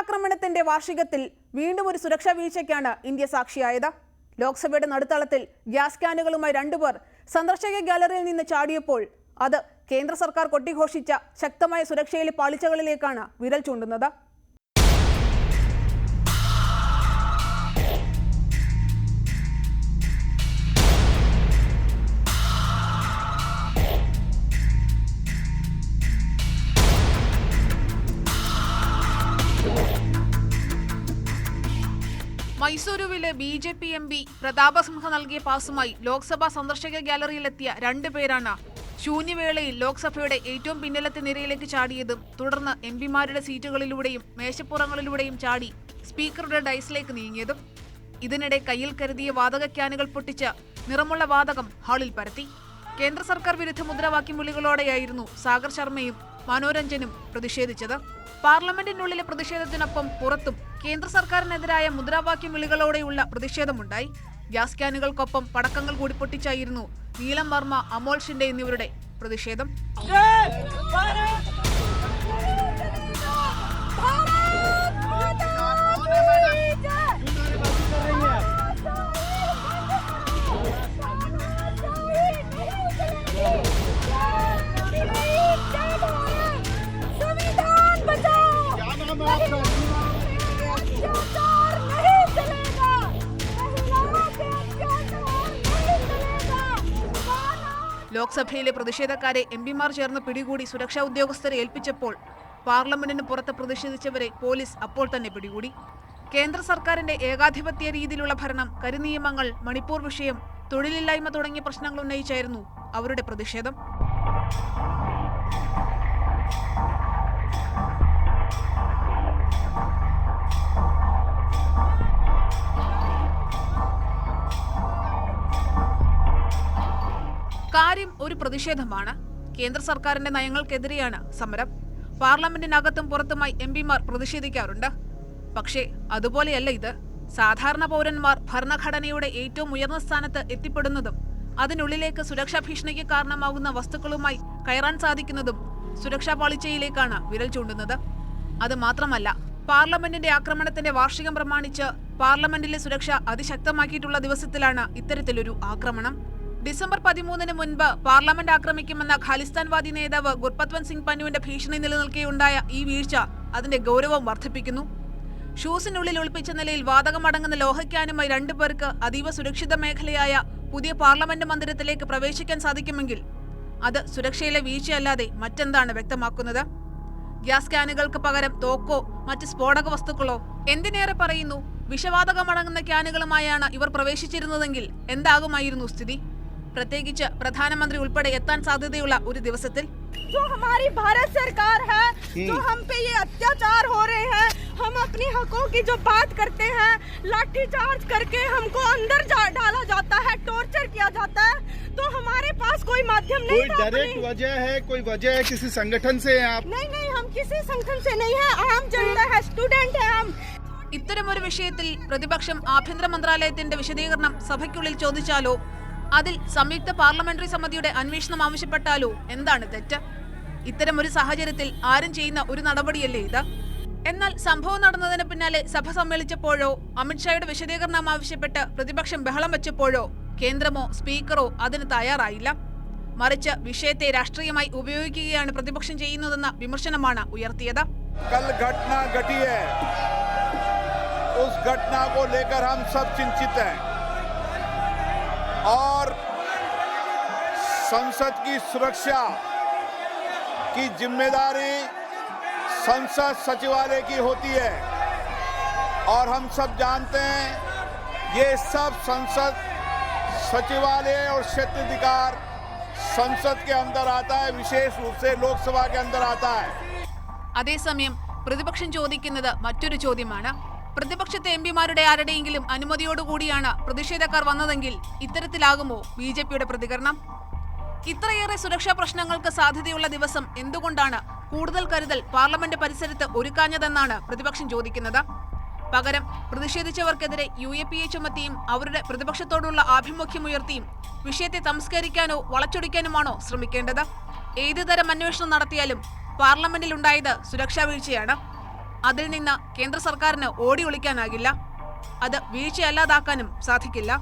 ആക്രമണത്തിന്റെ വാർഷികത്തിൽ വീണ്ടും ഒരു സുരക്ഷാ വീഴ്ചയ്ക്കാണ് ഇന്ത്യ സാക്ഷിയായത്. ലോക്സഭയുടെ നടുത്തളത്തിൽ ഗ്യാസ് ക്യാനുകളുമായി രണ്ടുപേർ സന്ദർശക ഗാലറിയിൽ നിന്ന് ചാടിയപ്പോൾ അത് കേന്ദ്ര സർക്കാർ കൊട്ടിഘോഷിച്ച ശക്തമായ സുരക്ഷയിലെ പാളിച്ചകളിലേക്കാണ് വിരൽ ചൂണ്ടുന്നത്. മൈസൂരുവിലെ B J P M P Pratap Simha നൽകിയ പാസുമായി ലോക്സഭാ സന്ദർശക ഗാലറിയിലെത്തിയ രണ്ടുപേരാണ് ശൂന്യവേളയിൽ ലോക്സഭയുടെ ഏറ്റവും പിന്നിലത്തെ നിരയിലേക്ക് ചാടിയതും തുടർന്ന് എം പിമാരുടെ സീറ്റുകളിലൂടെയും മേശപ്പുറങ്ങളിലൂടെയും ചാടി സ്പീക്കറുടെ ഡൈസിലേക്ക് നീങ്ങിയതും. ഇതിനിടെ കയ്യിൽ കരുതിയ വാതക ക്യാനുകൾ പൊട്ടിച്ച് നിറമുള്ള വാതകം ഹാളിൽ പരത്തി. കേന്ദ്ര സർക്കാർ വിരുദ്ധ മുദ്രാവാക്യം വിളികളോടെയായിരുന്നു സാഗർ ശർമ്മയും മനോരഞ്ജനും പ്രതിഷേധിച്ചത്. പാർലമെന്റിനുള്ളിലെ പ്രതിഷേധത്തിനൊപ്പം പുറത്തും കേന്ദ്ര സർക്കാരിനെതിരായ മുദ്രാവാക്യം വിളികളോടെയുള്ള പ്രതിഷേധമുണ്ടായി. ഗ്യാസ് ക്യാനുകൾക്കൊപ്പം പടക്കങ്ങൾ കൂടി പൊട്ടിച്ചായിരുന്നു നീലം വർമ്മ അമോൾ ഷിൻഡെ എന്നിവരുടെ പ്രതിഷേധം. ലോക്സഭയിലെ പ്രതിഷേധക്കാരെ എം പിമാർ ചേർന്ന് പിടികൂടി സുരക്ഷാ ഉദ്യോഗസ്ഥരെ ഏൽപ്പിച്ചപ്പോൾ പാർലമെന്റിന് പുറത്ത് പ്രതിഷേധിച്ചവരെ പോലീസ് അപ്പോൾ തന്നെ പിടികൂടി. കേന്ദ്ര സർക്കാരിന്റെ ഏകാധിപത്യ രീതിയിലുള്ള ഭരണം കരിനിയമങ്ങൾ മണിപ്പൂർ വിഷയം തൊഴിലില്ലായ്മ തുടങ്ങിയ പ്രശ്നങ്ങൾ ഉന്നയിച്ചായിരുന്നു അവരുടെ പ്രതിഷേധം. കാര്യം ഒരു പ്രതിഷേധമാണ്. കേന്ദ്ര സർക്കാരിന്റെ നയങ്ങൾക്കെതിരെയാണ് സമരം. പാർലമെന്റിനകത്തും പുറത്തുമായി എം പിമാർ പ്രതിഷേധിക്കാറുണ്ട്. പക്ഷേ അതുപോലെയല്ല ഇത്. സാധാരണ പൗരന്മാർ ഭരണഘടനയുടെ ഏറ്റവും ഉയർന്ന സ്ഥാനത്ത് എത്തിപ്പെടുന്നതും അതിനുള്ളിലേക്ക് സുരക്ഷാ ഭീഷണിക്ക് കാരണമാകുന്ന വസ്തുക്കളുമായി കയറാൻ സാധിക്കുന്നതും സുരക്ഷാ പാളിച്ചയിലേക്കാണ് വിരൽ ചൂണ്ടുന്നത്. അത് മാത്രമല്ല പാർലമെന്റിന്റെ ആക്രമണത്തിന്റെ വാർഷികം പ്രമാണിച്ച് പാർലമെന്റിലെ സുരക്ഷ അതിശക്തമാക്കിയിട്ടുള്ള ദിവസത്തിലാണ് ഇത്തരത്തിലൊരു ആക്രമണം. ഡിസംബർ പതിമൂന്നിന് മുൻപ് പാർലമെന്റ് ആക്രമിക്കുമെന്ന ഖാലിസ്ഥാൻവാദി നേതാവ് ഗുർപത്വൻ സിംഗ് പന്നുവിന്റെ ഭീഷണി നിലനിൽക്കെയുണ്ടായ ഈ വീഴ്ച അതിന്റെ ഗൗരവം വർദ്ധിപ്പിക്കുന്നു. ഷൂസിനുള്ളിൽ ഒളിപ്പിച്ച നിലയിൽ വാതകമടങ്ങുന്ന ലോഹയ്ക്കാനുമായി രണ്ടുപേർക്ക് അതീവ സുരക്ഷിത മേഖലയായ പുതിയ പാർലമെന്റ് മന്ദിരത്തിലേക്ക് പ്രവേശിക്കാൻ സാധിക്കുമെങ്കിൽ അത് സുരക്ഷയിലെ വീഴ്ചയല്ലാതെ മറ്റെന്താണ് വ്യക്തമാക്കുന്നത്? ഗ്യാസ് ക്യാനുകൾക്ക് പകരം തോക്കോ മറ്റ് സ്ഫോടക വസ്തുക്കളോ എന്തിനേറെ പറയുന്നു? വിഷവാതകമടങ്ങുന്ന ക്യാനുകളുമായാണ് ഇവർ പ്രവേശിച്ചിരുന്നതെങ്കിൽ എന്താകുമായിരുന്നു സ്ഥിതി? പ്രത്യേകിച്ച് പ്രധാനമന്ത്രി ഉൾപ്പെടെ എത്താൻ സാധ്യതയുള്ള ഒരു ദിവസത്തിൽ जो हमारी भारत सरकार है जो हम पे ये अत्याचार हो रहे हैं हम अपनी हकों की जो बात करते हैं लाठी चार्ज करके हमको अंदर जा, डाला जाता है टॉर्चर किया जाता है तो हमारे पास कोई माध्यम नहीं कोई था डायरेक्ट अपनी- वजह है कोई वजह है किसी संगठन से हैं आप नहीं नहीं हम किसी संगठन से नहीं है आम जनता है स्टूडेंट है हम ഇത്തരമൊരു വിഷയത്തിൽ പ്രതിപക്ഷം ആഭ്യന്തര മന്ത്രാലയത്തിന്റെ വിശദീകരണം സഭയ്ക്കുള്ളിൽ ചോദിച്ചാലോ അതിൽ സംയുക്ത പാർലമെന്ററി സമിതിയുടെ അന്വേഷണം ആവശ്യപ്പെട്ടാലോ എന്താണ് തെറ്റ് ഇത്തരമൊരു സാഹചര്യത്തിൽ ആരും ചെയ്യുന്ന ഒരു നടപടിയല്ലേ ഇത് എന്നാൽ സംഭവം നടന്നതിന് പിന്നാലെ സഭ സമ്മേളിച്ചപ്പോഴോ അമിത്ഷായുടെ വിശദീകരണം ആവശ്യപ്പെട്ട് പ്രതിപക്ഷം ബഹളം വെച്ചപ്പോഴോ കേന്ദ്രമോ സ്പീക്കറോ അതിന് തയ്യാറായില്ല മറിച്ച് വിഷയത്തെ രാഷ്ട്രീയമായി ഉപയോഗിക്കുകയാണ് പ്രതിപക്ഷം ചെയ്യുന്നതെന്ന വിമർശനമാണ് ഉയർത്തിയത് कल घटना घटी है उस घटना को लेकर हम सब चिंतित हैं और संसद की सुरक्षा की जिम्मेदारी संसद सचिवालय की होती है और हम सब जानते हैं ये सब संसद सचिवालय और क्षेत्राधिकार संसद के अंदर आता है विशेष रूप से लोकसभा के अंदर आता है അതേസമയം പ്രതിപക്ഷം ചോദിക്കുന്നത് മറ്റൊരു ചോദ്യമാണ് പ്രതിപക്ഷത്തെ എം പിമാരുടെ ആരുടെയെങ്കിലും അനുമതിയോടുകൂടിയാണ് പ്രതിഷേധക്കാർ വന്നതെങ്കിൽ ഇത്തരത്തിലാകുമോ ബി ജെ പിയുടെ പ്രതികരണം? ഇത്രയേറെ സുരക്ഷാ പ്രശ്നങ്ങൾക്ക് സാധ്യതയുള്ള ദിവസം എന്തുകൊണ്ടാണ് കൂടുതൽ കരുതൽ പാർലമെന്റ് പരിസരത്ത് ഒരുക്കാഞ്ഞതെന്നാണ് പ്രതിപക്ഷം ചോദിക്കുന്നത്? പകരം പ്രതിഷേധിച്ചവർക്കെതിരെ യു എ പി എ ചുമത്തിയും അവരുടെ പ്രതിപക്ഷത്തോടുള്ള ആഭിമുഖ്യമുയർത്തിയും വിഷയത്തെ സംസ്കരിക്കാനോ വളച്ചൊടിക്കാനുമാണോ ശ്രമിക്കേണ്ടത്? ഏതുതരം അന്വേഷണം നടത്തിയാലും പാർലമെന്റിൽ ഉണ്ടായത് സുരക്ഷാ വീഴ്ചയാണ്. അതിൽ നിന്ന് കേന്ദ്ര സർക്കാരിന് ഓടി ഒളിക്കാനാകില്ല. അത് വീഴ്ചയല്ലാതാക്കാനും സാധിക്കില്ല.